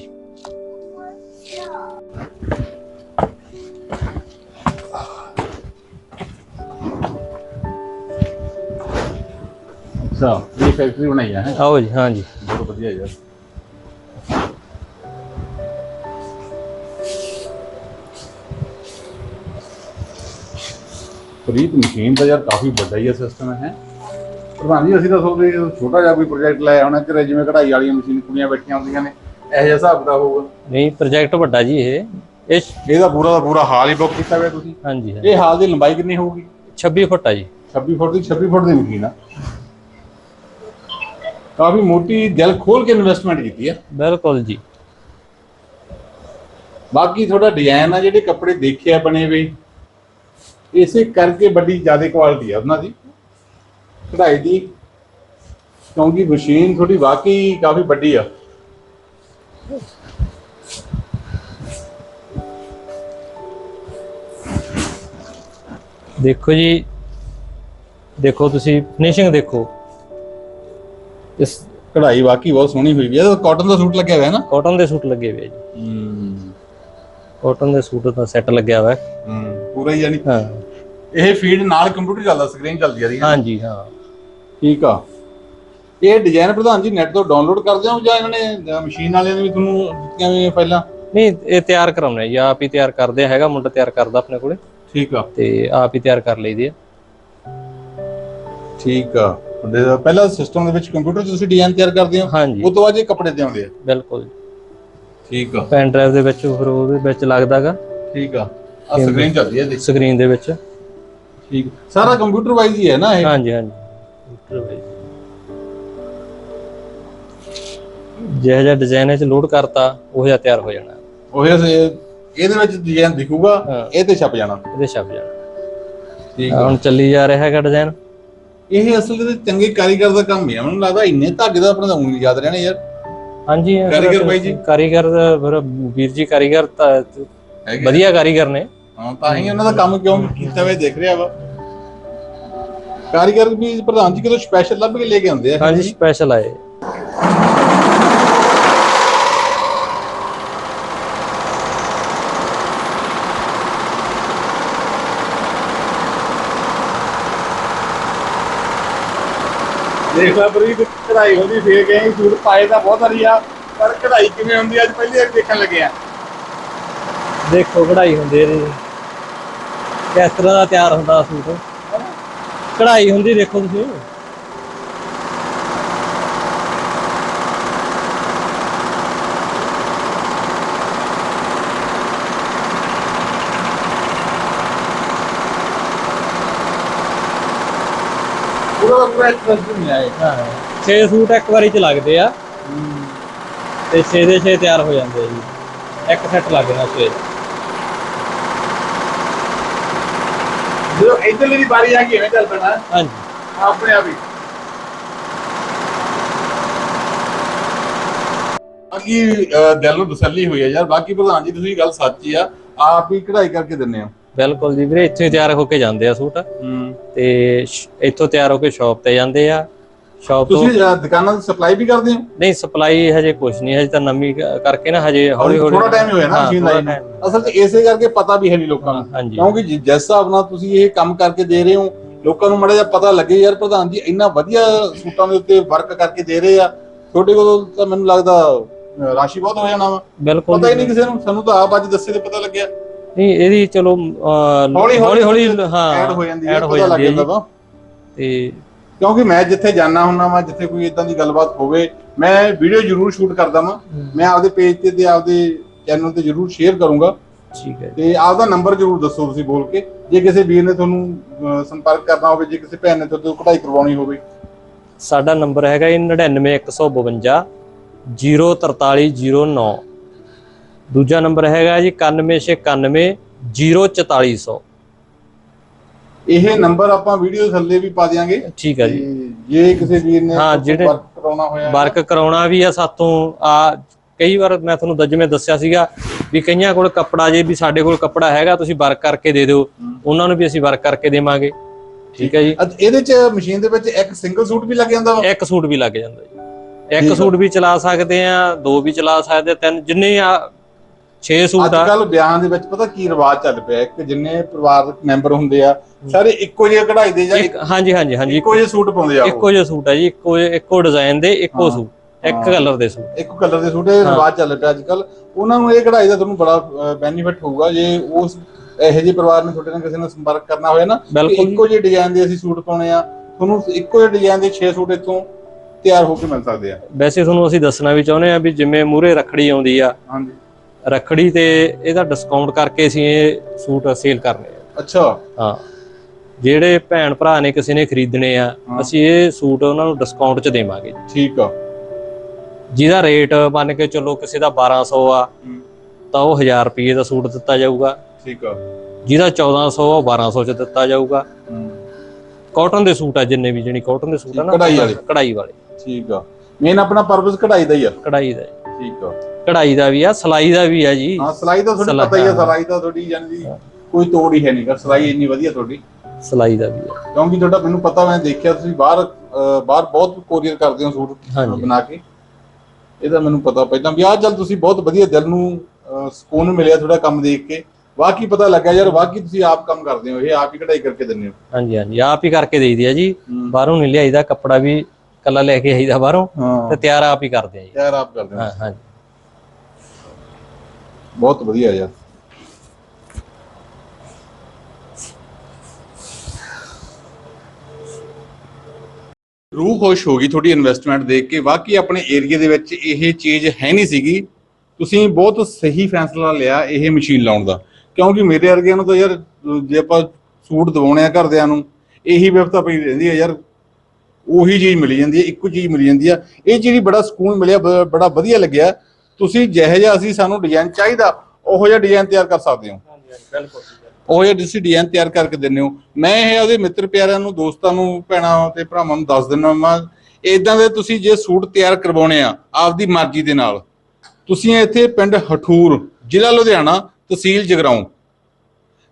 ਅੱਛਾ ਇਹ ਫੈਕਟਰੀ ਬਣਾਈ ਹੈ? ਆਓ ਜੀ ਹਾਂ ਜੀ। ਬਹੁਤ ਵਧੀਆ ਯਾਰ। ਪ੍ਰੀਤ ਮਸ਼ੀਨ ਤਾਂ ਯਾਰ ਕਾਫੀ ਵੱਡਾ ਹੀ ਸਿਸਟਮ ਹੈ? ਪ੍ਰਧਾਨ ਜੀ ਅਸੀਂ ਤਾਂ ਸੋਚਦੇ ਸੀ ਛੋਟਾ ਜਿਹਾ ਕੋਈ ਪ੍ਰੋਜੈਕਟ ਲੈ ਆਉਣਾ ਘਰੇ ਜਿਵੇਂ ਕਢਾਈ ਵਾਲੀਆਂ ਮਸ਼ੀਨ ਕੁੜੀਆਂ ਬੈਠੀਆਂ ਹੁੰਦੀਆਂ ਨੇ ਇਹੋ ਜਿਹਾ ਹਿਸਾਬ ਦਾ ਹੋਊਗਾ? ਨਹੀਂ ਪ੍ਰੋਜੈਕਟ ਵੱਡਾ ਜੀ ਇਹ। ਇਹ ਇਹਦਾ ਪੂਰਾ ਦਾ ਪੂਰਾ ਹਾਲ ਹੀ ਬੁੱਕ ਕੀਤਾ ਹੋਇਆ ਤੁਸੀਂ। ਹਾਂਜੀ ਹਾਂਜੀ। ਇਹ ਹਾਲ ਦੀ ਲੰਬਾਈ ਕਿੰਨੀ ਹੋਊਗੀ? 26 ਫੁੱਟ ਆ ਜੀ। 26 ਫੁੱਟ ਦੀ 26 ਫੁੱਟ ਦੀ ਮਸ਼ੀਨ ਆ। ਕਾਫੀ ਮੋਟੀ ਦਿਲ ਖੋਲ ਕੇ ਇਨਵੈਸਟਮੈਂਟ ਕੀਤੀ ਆ। ਬਿਲਕੁਲ ਜੀ। ਬਾਕੀ ਤੁਹਾਡਾ ਡਿਜ਼ਾਈਨ ਆ ਜਿਹੜੇ ਕੱਪੜੇ ਦੇਖੇ ਆ ਬਣੇ ਵੇ ਇਸੇ ਕਰਕੇ ਵੱਡੀ ਜ਼ਿਆਦਾ ਕੁਆਲਿਟੀ ਆ ਉਹਨਾਂ ਦੀ। ਕਢਾਈ ਦੀ ਕਿਉਂਕਿ ਮਸ਼ੀਨ ਤੁਹਾਡੀ ਵਾਕਈ ਕਾਫੀ ਵੱਡੀ ਆ। ਦੇਖੋ ਜੀ ਦੇਖੋ ਤੁਸੀਂ ਫਿਨਿਸ਼ਿੰਗ ਦੇਖੋ। ਇਸ ਕਢਾਈ ਵਾਕਈ ਬਹੁਤ ਸੋਹਣੀ ਹੋਈ ਵੀ ਹੈ ਕਾਟਨ ਦਾ ਸੂਟ ਲੱਗਿਆ ਹੋਇਆ ਹੈ ਨਾ? ਕਾਟਨ ਦੇ ਸੂਟ ਲੱਗੇ ਹੋਏ ਆ ਜੀ। ਹੂੰ। ਕਾਟਨ ਦੇ ਸੂਟ ਦਾ ਸੈੱਟ ਲੱਗਿਆ ਹੋਇਆ। ਹੈ। ਹੂੰ ਪੂਰਾ ਹੀ ਯਾਨੀ ਹਾਂ। ਇਹ ਫੀਡ ਨਾਲ ਕੰਪਿਊਟਰ ਚੱਲਦਾ ਸਕਰੀਨ ਚੱਲਦੀ ਆ ਰਹੀ ਹੈ। ਹਾਂਜੀ ਹਾਂ। ਠੀਕ ਆ। ਇਹ ਡਿਜ਼ਾਈਨ ਪ੍ਰਧਾਨ ਜੀ ਨੈਟ ਤੋਂ ਡਾਊਨਲੋਡ ਕਰਦੇ ਹੋ ਜਾਂ ਇਹਨਾਂ ਨੇ ਮਸ਼ੀਨ ਵਾਲਿਆਂ ਨੇ ਵੀ ਤੁਹਾਨੂੰ ਦਿੱਤੀਆਂ ਵੀ ਪਹਿਲਾਂ ਨਹੀਂ ਇਹ ਤਿਆਰ ਕਰਾਉਣਾ ਜੀ। ਆਪ ਹੀ ਤਿਆਰ ਕਰਦੇ ਹੈਗਾ ਮੁੰਡਾ ਤਿਆਰ ਕਰਦਾ ਆਪਣੇ ਕੋਲੇ। ਠੀਕ ਆ। ਤੇ ਆਪ ਹੀ ਤਿਆਰ ਕਰ ਲਈਦੀ ਆ। ਠੀਕ ਆ। ਤੁਹਾਡੇ ਪਹਿਲਾ ਸਿਸਟਮ ਦੇ ਵਿੱਚ ਕੰਪਿਊਟਰ 'ਚ ਤੁਸੀਂ ਡਿਜ਼ਾਈਨ ਤਿਆਰ ਕਰਦੇ ਹੋ? ਹਾਂਜੀ। ਉਸ ਤੋਂ ਬਾਅਦ ਇਹ ਕੱਪੜੇ ਤੇ ਆਉਂਦੇ ਆ? ਬਿਲਕੁਲ ਠੀਕ ਆ। ਪੈਨ ਡਰਾਈਵ ਦੇ ਵਿੱਚ ਫਿਰ ਉਹਦੇ ਵਿੱਚ ਲੱਗਦਾਗਾ ਠੀਕ ਆ। ਆ ਸਕਰੀਨ ਚੱਲਦੀ ਹੈ ਇਹਦੀ। ਸਕਰੀਨ ਦੇ ਵਿੱਚ। ਠੀਕ। ਸਾਰਾ ਕੰਪਿਊਟਰ ਵਾਈਜ਼ ਹੀ ਹੈ ਨਾ ਇਹ? ਹਾਂਜੀ ਹਾਂਜੀ। ਜਿਹੜਾ ਜਿਹਾ ਡਿਜ਼ਾਈਨ ਇਹ ਚ ਲੋਡ ਕਰਤਾ ਉਹ ਜਿਹਾ ਤਿਆਰ ਹੋ ਜਾਣਾ। ਉਹ ਇਹਦੇ ਵਿੱਚ ਡਿਜ਼ਾਈਨ ਦਿਖੂਗਾ ਹਾਂ। ਇਹ ਤੇ ਛਪ ਜਾਣਾ। ਇਹਦੇ ਛਪ ਜਾਣਾ। ਠੀਕ ਆ। ਹੁਣ ਚੱਲੀ ਜਾ ਰਿਹਾ ਹੈਗਾ ਡਿਜ਼ਾਈਨ ਇਹ ਅਸਲ ਦੇ ਵਿੱਚ ਚੰਗੇ ਕਾਰੀਗਰ ਦਾ ਕੰਮ ਹੀ ਆ। ਮੈਨੂੰ ਲੱਗਦਾ ਇੰਨੇ ਧਾਗੇ ਦਾ ਆਪਣਾ ਤਾਂ ਉਂਗਲੀ ਯਾਦ ਰਹਿਣੇ ਯਾਰ। ਹਾਂਜੀ ਇਹ ਕਾਰੀਗਰ ਬਾਈ ਜੀ? ਕਾਰੀਗਰ ਦਾ ਫਿਰ ਵੀਰ ਜੀ ਕਾਰੀਗਰ ਤਾਂ ਹੈਗੇ। ਵਧੀਆ ਕਾਰੀਗਰ ਨੇ। ਹਾਂ ਤਾਂ ਹੀ ਉਹਨਾਂ ਦਾ ਕੰਮ ਕਿਉਂ ਕੀਤਾ ਹੋਇਆ ਦੇਖ ਰਿਹਾ ਵਾ। ਕਾਰੀਗਰ ਵੀ ਪ੍ਰਧਾਨ ਜੀ ਕਿਤੋਂ ਸਪੈਸ਼ਲ ਲੱਭ ਕੇ ਲੈ ਕੇ ਆਉਂਦੇ ਆ। ਹਾਂਜੀ ਸਪੈਸ਼ਲ ਆਏ ਦੇਖ ਲੈ ਪਰੀ ਕਢਾਈ ਹੁੰਦੀ ਫੇਰ ਗਏ, ਸੂਟ ਪਾਏ ਤਾਂ ਬਹੁਤ ਵਾਰੀ ਆ, ਪਰ ਕਢਾਈ ਕਿਵੇਂ ਹੁੰਦੀ ਆ, ਅੱਜ ਪਹਿਲੀ ਵਾਰ ਦੇਖਣ ਲੱਗੇ ਆ। ਦੇਖੋ, ਕਢਾਈ ਹੁੰਦੀ ਇਹਦੀ ਕਿਸ ਤਰ੍ਹਾਂ ਦਾ ਤਿਆਰ ਹੁੰਦਾ ਸੂਟ? ਕਢਾਈ ਹੁੰਦੀ ਦੇਖੋ ਤੁਸੀਂ। ਨਹੀਂ ਆਏ ਹਾਂ 6 ਸੂਟ ਇੱਕ ਵਾਰੀ ਚ ਲੱਗਦੇ ਆ। ਤੇ 6 ਦੇ 6 ਤਿਆਰ ਹੋ ਜਾਂਦੇ ਆ ਜੀ। ਇੱਕ ਸੈੱਟ ਲੱਗ ਜਾਂਦਾ 6 ਜਦੋਂ ਇੱਧਰਲੀ ਦੀ ਬਾਰੀ ਆ ਕੇ ਐਵੇਂ ਚੱਲ ਪੈਣਾ। ਹਾਂਜੀ। ਆਪਣੇ ਆਪ ਹੀ। ਬਾਕੀ ਦਿਲ ਨੂੰ ਤਸੱਲੀ ਹੋਈ ਹੈ ਯਾਰ। ਬਾਕੀ ਪ੍ਰਧਾਨ ਜੀ ਤੁਸੀਂ ਗੱਲ ਸੱਚੀ ਆ। ਆਪ ਹੀ ਕਢਾਈ ਕਰਕੇ ਦਿੰਨੇ ਹੋ ਬਿਲਕੁਲ ਜੀ ਵੀਰੇ ਇੱਥੇ ਤਿਆਰ ਹੋ ਕੇ ਜਾਂਦੇ ਆ ਸੂਟ। ਹੂੰ। ਤੇ ਸ਼- ਇੱਥੋਂ ਤਿਆਰ ਹੋ ਕੇ ਸ਼ਾਪ ਤੇ ਜਾਂਦੇ ਆ। ਸ਼ਾਪ ਤੋਂ ਤੁਸੀਂ ਅਹ, ਦੁਕਾਨਾਂ ਤੋਂ ਸਪਲਾਈ ਵੀ ਕਰਦੇ ਹੋ? ਨਹੀਂ ਸਪਲਾਈ ਹਜੇ ਕੁਝ ਨਹੀਂ ਹਜੇ ਤਾਂ ਨਵੀਂ ਕ- ਕਰਕੇ ਨਾ ਹਜੇ ਹੌਲੀ ਹੌਲੀ ਥੋੜਾ ਟਾਈਮ ਹੀ ਹੋਇਆ ਨਾ ਹਾਂ, ਮਸ਼ੀਨ ਥੋੜ੍ਹਾ ਲਾਈ ਨੂੰ। time। ਅਸਲ 'ਚ ਇਸੇ ਕਰਕੇ ਪਤਾ ਵੀ ਹੈ ਨਹੀਂ ਲੋਕਾਂ ਨੂੰ। ਹਾਂਜੀ। ਕਿਉਂਕਿ ਜਿ- ਜਿਸ ਹਿਸਾਬ ਨਾਲ ਤੁਸੀਂ ਇਹ ਕੰਮ ਕਰਕੇ ਦੇ ਰਹੇ ਹੋ ਲੋਕਾਂ ਨੂੰ ਮੜਾ ਜਿਹਾ ਪਤਾ ਲੱਗੇ ਯਾਰ ਪ੍ਰਧਾਨ ਜੀ ਇੰਨਾ ਵਧੀਆ ਸੂਟਾਂ ਦੇ ਉੱਤੇ ਵਰਕ ਕਰਕੇ ਦੇ ਰਹੇ ਆ। ਤੁਹਾਡੇ ਕੋਲ ਤਾਂ ਮੈਨੂੰ ਲੱਗਦਾ ਅਹ, ਰਾਸ਼ੀ ਬਹੁਤ ਹੋ ਜਾਣਾ ਵਾ। ਬਿਲਕੁਲ ਪਤਾ ਹੀ ਨਹੀਂ ਕਿਸੇ ਨੂੰ ਸਾਨੂੰ ਤਾਂ ਆਪ ਅੱਜ ਦੱਸੇ ਤੇ ਪਤਾ ਲੱਗਿਆ। ਨਹੀਂ ਇਹਦੀ ਚਲੋ ਹੌਲੀ ਹੌਲੀ ਹਾਂ ਐਡ ਹੋ ਜਾਂਦੀ ਹੈ add ਹੋ ਜਾਂਦੀ ਹੈ ਤੇ। ਕਿਉਂਕਿ ਮੈਂ ਜਿੱਥੇ ਜਾਣਾ ਹੁੰਨਾ ਵਾ ਜਿੱਥੇ ਕੋਈ ਇਦਾਂ ਦੀ ਗੱਲਬਾਤ ਹੋਵੇ ਮੈਂ ਵੀਡੀਓ ਜ਼ਰੂਰ ਸ਼ੂਟ ਕਰਦਾ ਵਾਂ। ਮੈਂ ਆਪਦੇ ਪੇਜ ਤੇ ਤੇ ਆਪਦੇ ਚੈਨਲ ਤੇ ਜ਼ਰੂਰ ਸ਼ੇਅਰ ਕਰੂੰਗਾ। ਠੀਕ ਹੈ ਤੇ ਆਪਦਾ ਨੰਬਰ ਜ਼ਰੂਰ ਦੱਸੋ ਤੁਸੀਂ ਬੋਲ ਕੇ। ਜੇ ਕਿਸੇ ਵੀਰ ਨੇ ਤੁਹਾਨੂੰ ਸੰਪਰਕ ਕਰਨਾ ਹੋਵੇ ਜੇ ਕਿਸੇ ਭੈਣ ਨੇ ਤੁਹਾਡੇ ਤੋਂ ਕਢਾਈ ਕਰਵਾਉਣੀ ਹੋਵੇ। ਸਾਡਾ ਨੰਬਰ ਹੈਗਾ ਜੀ 99152 04309 ਦੂਜਾ ਨੰਬਰ ਹੈਗਾ ਜੀ 9191 04400 ਇਹ ਨੰਬਰ ਆਪਾਂ ਵੀਡੀਓ ਥੱਲੇ ਵੀ ਪਾ ਦਿਆਂਗੇ। ਠੀਕ ਹੈ ਜੀ। ਜੇ ਕਿਸੇ ਵੀਰ ਨੇ ਹਾਂ, ਜਿਹੜੇ- ਵਰਕ ਕਰਾਉਣਾ ਹੋਇਆ। ਵਰਕ ਕਰਾਉਣਾ ਵੀ ਆ ਸਾਤੋਂ ਆ ਕਈ ਵਾਰ ਮੈਂ ਤੁਹਾਨੂੰ ਜਿਵੇਂ ਦੱਸਿਆ ਸੀਗਾ ਵੀ ਕਈਆਂ ਕੋਲ ਕੱਪੜਾ ਜੇ ਵੀ ਸਾਡੇ ਕੋਲ ਕੱਪੜਾ ਹੈਗਾ ਤੁਸੀਂ ਵਰਕ ਕਰਕੇ ਦੇ ਦਿਓ। ਉਹਨਾਂ ਨੂੰ ਵੀ ਅਸੀਂ ਵਰਕ ਕਰਕੇ ਦੇਵਾਂਗੇ। ਠੀਕ ਹੈ ਜੀ। ਇਹਦੇ ਚ ਮਸ਼ੀਨ ਦੇ ਵਿੱਚ ਇੱਕ ਸਿੰਗਲ ਸੂਟ ਵੀ ਲੱਗ ਜਾਂਦਾ ਵਾ? ਇੱਕ ਸੂਟ ਵੀ ਲੱਗ ਜਾਂਦਾ ਜੀ। ਇੱਕ। ਸੂਟ ਵੀ ਚਲਾ ਸਕਦੇ ਆ ਦੋ ਵੀ ਚਲਾ ਸਕਦੇ ਆ ਤਿੰਨ ਜਿੰਨੇ ਆ 6 ਸੂਟ ਅੱਜ ਆ ਕੱਲ ਵਿਆਹਾਂ ਦੇ ਵਿੱਚ ਪਤਾ ਕੀ ਰਿਵਾਜ ਚੱਲ ਪਿਆ ਇੱਕ ਜਿੰਨੇ ਪਰਿਵਾਰਕ ਮੈਂਬਰ ਹੁੰਦੇ ਆ ਸਾਰੇ ਇੱਕੋ ਜਿਹੇ ਕਢਾਈ ਦੇ ਜਾਂ ਇੱਕ ਹਾਂਜੀ ਹਾਂਜੀ ਹਾਂਜੀ ਇੱਕੋ ਜਿਹੇ ਸੂਟ ਪਾਉਂਦੇ ਆ ਉਹ। ਇੱਕੋ ਜਿਹਾ ਸੂਟ ਹੈ ਜੀ ਇੱਕੋ ਇੱਕੋ ਡਿਜ਼ਾਈਨ ਦੇ ਇੱਕੋ। ਸੂਟ ਇੱਕ। ਕਲਰ ਦੇ ਸੂਟ ਇੱਕ ਕਲਰ ਦੇ ਸੂਟ ਇਹ ਰਿਵਾਜ ਚੱਲ ਪਿਆ ਅੱਜ ਕੱਲ ਉਹਨਾਂ ਨੂੰ ਇਹ ਕਢਾਈ ਦਾ ਤੁਹਾਨੂੰ ਬੜਾ ਬੈਨੀਫਿਟ ਹੋਊਗਾ ਜੇ ਉਸ ਇਹੋ ਜਿਹੇ ਪਰਿਵਾਰ ਨੇ ਤੁਹਾਡੇ ਨਾਲ ਕਿਸੇ ਨਾਲ ਸੰਪਰਕ ਕਰਨਾ ਹੋਇਆ ਨਾ ਕਿ ਬਿਲਕੁਲ। ਇੱਕੋ ਜਿਹੇ ਡਿਜ਼ਾਈਨ ਦੇ ਅਸੀਂ ਸੂਟ ਪਾਉਣੇ ਆ ਤੁਹਾਨੂੰ ਇੱਕੋ ਜਿਹੇ ਡਿਜ਼ਾਈਨ ਦੇ 6 ਸੂਟ ਇੱਥੋਂ ਤਿਆਰ ਹੋ ਕੇ ਮਿਲ ਸਕਦੇ ਆ ਵੈਸੇ ਤੁਹਾਨੂੰ ਅਸੀਂ ਦੱਸਣਾ ਵੀ ਚਾਹੁੰਦੇ ਆ ਵੀ ਜਿਵੇਂ ਮੂਰੇ ਰੱਖੜੀ ਆਉਂਦੀ ਆ ਹਾਂਜੀ ਰੱਖੜੀ ਤੇ ਇਹਦਾ ਡਿਸਕਾਊਂਟ ਕਰਕੇ ਅਸੀਂ ਇਹ ਸੂਟ ਸੇਲ ਕਰਨੇ ਆ ਅੱਛਾ। ਹਾਂ। ਜਿਹੜੇ ਭੈਣ ਭਰਾ ਨੇ ਕਿਸੇ ਨੇ ਖਰੀਦਣੇ ਆ। ਅਸੀਂ ਇਹ ਸੂਟ ਉਹਨਾਂ ਨੂੰ ਡਿਸਕਾਊਂਟ 'ਚ ਦੇਵਾਂਗੇ। ਠੀਕ ਆ। ਜਿਹਦਾ ਰੇਟ ਮੰਨ ਕੇ ਚੱਲੋ ਕਿਸੇ ਦਾ 1200 ਆ। ਤਾਂ ਉਹ 1000 ਰੁਪਏ ਦਾ ਸੂਟ ਦਿੱਤਾ ਜਾਊਗਾ। ਠੀਕ ਆ। ਜਿਹਦਾ 1400 ਆ ਉਹ 1200 ਚ ਦਿੱਤਾ ਜਾਊਗਾ। ਕਾਟਨ ਦੇ ਸੂਟ ਆ ਜਿੰਨੇ ਵੀ ਜਣੀ ਕਾਟਨ ਦੇ ਸੂਟ ਆ ਨਾ ਕਢਾਈ ਵਾਲੇ। ਕਢਾਈ ਵਾਲੇ। ਠੀਕ ਆ। ਮੇਨ ਆਪਣਾ ਪਰਪਸ ਕਢਾਈ ਦਾ ਹੀ ਆ। ਕਢਾਈ ਦਾ ਠੀਕ ਆ। ਕਢਾਈ ਦਾ ਵੀ ਆ ਸਲਾਈ ਦਾ ਵੀ ਆ ਜੀ। ਹਾਂ ਸਲਾਈ ਦਾ ਤੁਹਾਨੂੰ ਪਤਾ ਹੀ ਆ ਹਾਂ। ਸਲਾਈ ਦਾ ਤੁਹਾਡੀ ਜਾਨੀ ਦੀ ਕੋਈ ਤੋੜ ਹੀ ਹੈ ਨਹੀਂਗਾ ਸਲਾਈ ਇੰਨੀ ਵਧੀਆ ਤੁਹਾਡੀ। ਸਿਲਾਈ ਦਾ ਵੀ ਹੈ ਕਿਉਂਕਿ ਤੁਹਾਡਾ ਮੈਨੂੰ ਪਤਾ ਮੈਂ ਦੇਖਿਆ ਤੁਸੀਂ ਬਾਹਰ ਅਹ, ਬਾਹਰ ਬਹੁਤ ਕੋਰੀਅਰ ਕਰਦੇ ਹੋ ਸੂਟ ਅਹ, ਹਾਂਜੀ। ਬਣਾ ਕੇ। ਇਹਦਾ ਮੈਨੂੰ ਪਤਾ ਪਹਿਲਾਂ ਵੀ ਆਹ ਚੱਲ ਤੁਸੀਂ ਬਹੁਤ ਵਧੀਆ ਦਿਲ ਨੂੰ ਅਹ, ਸਕੂਨ ਮਿਲਿਆ ਤੁਹਾਡਾ ਕੰਮ ਦੇਖ ਕੇ। ਵਾਕਈ ਪਤਾ ਲੱਗਾ ਯਾਰ ਵਾਕਈ ਤੁਸੀਂ ਆਪ ਕੰਮ ਕਰਦੇ ਹੋ ਇਹ ਆਪ ਹੀ ਕਢਾਈ ਕਰਕੇ ਦਿੰਦੇ ਹੋ। ਹਾਂਜੀ ਹਾਂਜੀ ਆਪ ਹੀ ਕਰਕੇ ਦੇਈਦੀ ਆ ਜੀ। ਬਾਹਰੋਂ ਨਹੀਂ ਲਿਆਈਦਾ ਕੱਪੜਾ ਵੀ ਕੱਲਾ ਲੈ ਕੇ ਆਈਦਾ ਬਾਹਰੋਂ ਤੇ ਤਿਆਰ ਆਪ ਹੀ ਕਰਦੇ ਆ ਜੀ। ਯਾਰ ਆਪ ਕਰਦੇ ਹਾਂ ਹਾਂਜੀ। ਬਹੁਤ ਵਧੀਆ ਯਾਰ। ਰੂਹ ਖੁਸ਼ ਹੋ ਗਈ ਤੁਹਾਡੀ ਇਨਵੈਸਟਮੈਂਟ ਦੇਖ ਕੇ। ਵਾਕਈ ਆਪਣੇ ਏਰੀਆ ਦੇ ਵਿੱਚ ਇਹ ਚੀਜ਼ ਹੈ ਨਹੀਂ ਸੀਗੀ। ਤੁਸੀਂ ਬਹੁਤ ਸਹੀ ਫੈਸਲਾ ਲਿਆ ਇਹ ਮਸ਼ੀਨ ਲਾਉਣ ਦਾ। ਕਿਉਂਕਿ ਮੇਰੇ ਵਰਗਿਆਂ ਨੂੰ ਤਾਂ ਯਾਰ, ਜੇ ਆਪਾਂ ਸੂਟ ਦਵਾਉਣੇ ਆ ਘਰਦਿਆਂ ਨੂੰ, ਇਹੀ ਵਿਵਸਥਾ ਪਈ ਰਹਿੰਦੀ ਹੈ ਯਾਰ। ਉਹੀ ਚੀਜ਼ ਮਿਲੀ ਜਾਂਦੀ ਹੈ ਇੱਕੋ ਚੀਜ਼ ਮਿਲੀ ਜਾਂਦੀ ਆ। ਇਹ ਚੀਜ਼ ਬੜਾ ਸਕੂਨ ਮਿਲਿਆ ਬੜਾ ਵਧੀਆ ਲੱਗਿਆ। ਤੁਸੀਂ ਜਿਹੋ ਜਿਹਾ ਅਸੀਂ ਸਾਨੂੰ ਡਿਜ਼ਾਈਨ ਚਾਹੀਦਾ ਉਹੋ ਜਿਹਾ ਡਿਜ਼ਾਈਨ ਤਿਆਰ ਕਰ ਸਕਦੇ ਹੋ। ਬਿਲਕੁਲ ਉਹ ਜਿਹਾ ਤੁਸੀਂ ਡਿਜ਼ਾਈਨ ਤਿਆਰ ਕਰਕੇ ਦਿੰਦੇ ਹੋ। ਮੈਂ ਇਹ ਉਹਦੇ ਮਿੱਤਰ ਪਿਆਰਿਆਂ ਨੂੰ ਦੋਸਤਾਂ ਨੂੰ ਭੈਣਾਂ ਤੇ ਭਰਾਵਾਂ ਨੂੰ ਦੱਸ ਦਿੰਦਾ ਮੈਂ ਇਦਾਂ ਦੇ ਤੁਸੀਂ ਜੇ ਸੂਟ ਤਿਆਰ ਕਰਵਾਉਣੇ ਆ ਆਪਦੀ ਮਰਜ਼ੀ ਦੇ ਨਾਲ ਤੁਸੀਂ ਇੱਥੇ ਪਿੰਡ ਹਠੂਰ ਜ਼ਿਲ੍ਹਾ ਲੁਧਿਆਣਾ ਤਹਿਸੀਲ ਜਗਰਾਉਂ।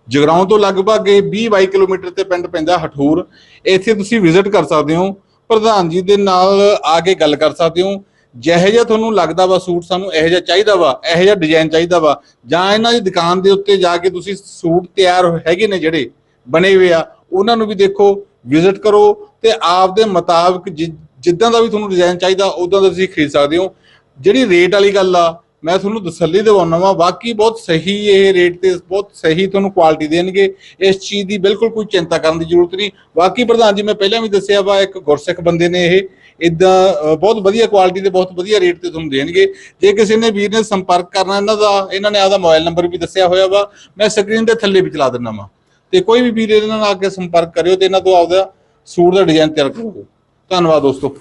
ਜਗਰਾਉਂ ਤੋਂ ਲਗਭਗ ਇਹ 20 22 ਕਿਲੋਮੀਟਰ ਤੇ ਪਿੰਡ ਪੈਂਦਾ ਹਠੂਰ। ਇੱਥੇ ਤੁਸੀਂ ਵਿਜ਼ਿਟ ਕਰ ਸਕਦੇ ਹੋ ਪ੍ਰਧਾਨ ਜੀ ਦੇ ਨਾਲ ਆ ਕੇ ਗੱਲ ਕਰ ਸਕਦੇ ਹੋ। ਜਿਹੋ ਜਿਹਾ ਤੁਹਾਨੂੰ ਲੱਗਦਾ ਵਾ ਸੂਟ ਸਾਨੂੰ ਇਹੋ ਜਿਹਾ ਚਾਹੀਦਾ ਵਾ, ਇਹੋ ਜਿਹਾ ਡਿਜ਼ਾਈਨ ਚਾਹੀਦਾ ਵਾ, ਜਾਂ ਇਹਨਾਂ ਦੀ ਦੁਕਾਨ ਦੇ ਉੱਤੇ ਜਾ ਕੇ ਤੁਸੀਂ ਸੂਟ ਤਿਆਰ ਹੈਗੇ ਨੇ ਜਿਹੜੇ ਬਣੇ ਹੋਏ ਆ, ਉਹਨਾਂ ਨੂੰ ਵੀ ਦੇਖੋ ਵਿਜ਼ਿਟ ਕਰੋ ਤੇ ਆਪ ਦੇ ਮੁਤਾਬਕ ਜਿੱਦਾਂ ਦਾ ਵੀ ਤੁਹਾਨੂੰ ਡਿਜ਼ਾਈਨ ਚਾਹੀਦਾ ਉਦਾਂ ਦਾ ਤੁਸੀਂ ਖਰੀਦ ਸਕਦੇ ਹੋ। ਜਿਹੜੀ ਰੇਟ ਵਾਲੀ ਗੱਲ ਆ, ਮੈਂ ਤੁਹਾਨੂੰ ਤਸੱਲੀ ਦਿਵਾਉਣਾ ਵਾ, ਬਾਕੀ ਬਹੁਤ ਸਹੀ ਇਹ ਰੇਟ ਤੇ, ਬਹੁਤ ਸਹੀ ਤੁਹਾਨੂੰ ਕੁਆਲਿਟੀ ਦੇਣਗੇ, ਇਸ ਚੀਜ਼ ਦੀ ਬਿਲਕੁਲ ਕੋਈ ਚਿੰਤਾ ਕਰਨ ਦੀ ਜ਼ਰੂਰਤ ਨਹੀਂ। ਬਾਕੀ ਪ੍ਰਧਾਨ ਜੀ, ਮੈਂ ਪਹਿਲਾਂ ਵੀ ਦੱਸਿਆ ਵਾ, ਇੱਕ ਗੁਰਸਿੱਖ ਬੰਦੇ ਨੇ ਇਹ ਇਦਾਂ ਬਹੁਤ ਵਧੀਆ ਕੁਆਲਿਟੀ ਦੇ ਬਹੁਤ ਵਧੀਆ ਰੇਟ ਤੇ ਤੁਹਾਨੂੰ ਦੇਣਗੇ। ਜੇ ਕਿਸੇ ਨੇ ਵੀਰ ਨੇ ਸੰਪਰਕ ਕਰਨਾ ਇਹਨਾਂ ਦਾ, ਇਹਨਾਂ ਨੇ ਆਪਦਾ ਮੋਬਾਈਲ ਨੰਬਰ ਵੀ ਦੱਸਿਆ ਹੋਇਆ ਵਾ, ਮੈਂ ਸਕਰੀਨ ਦੇ ਥੱਲੇ ਵੀ ਚਲਾ ਦਿੰਦਾ ਵਾ। ਤੇ ਕੋਈ ਵੀ ਵੀਰ ਇਹਨਾਂ ਨਾਲ ਆ ਕੇ ਸੰਪਰਕ ਕਰਿਓ ਤੇ ਇਹਨਾਂ ਤੋਂ ਆਪਦਾ ਸੂਟ ਦਾ ਡਿਜ਼ਾਈਨ ਤਿਆਰ ਕਰੋ। ਧੰਨਵਾਦ ਦੋਸਤੋ।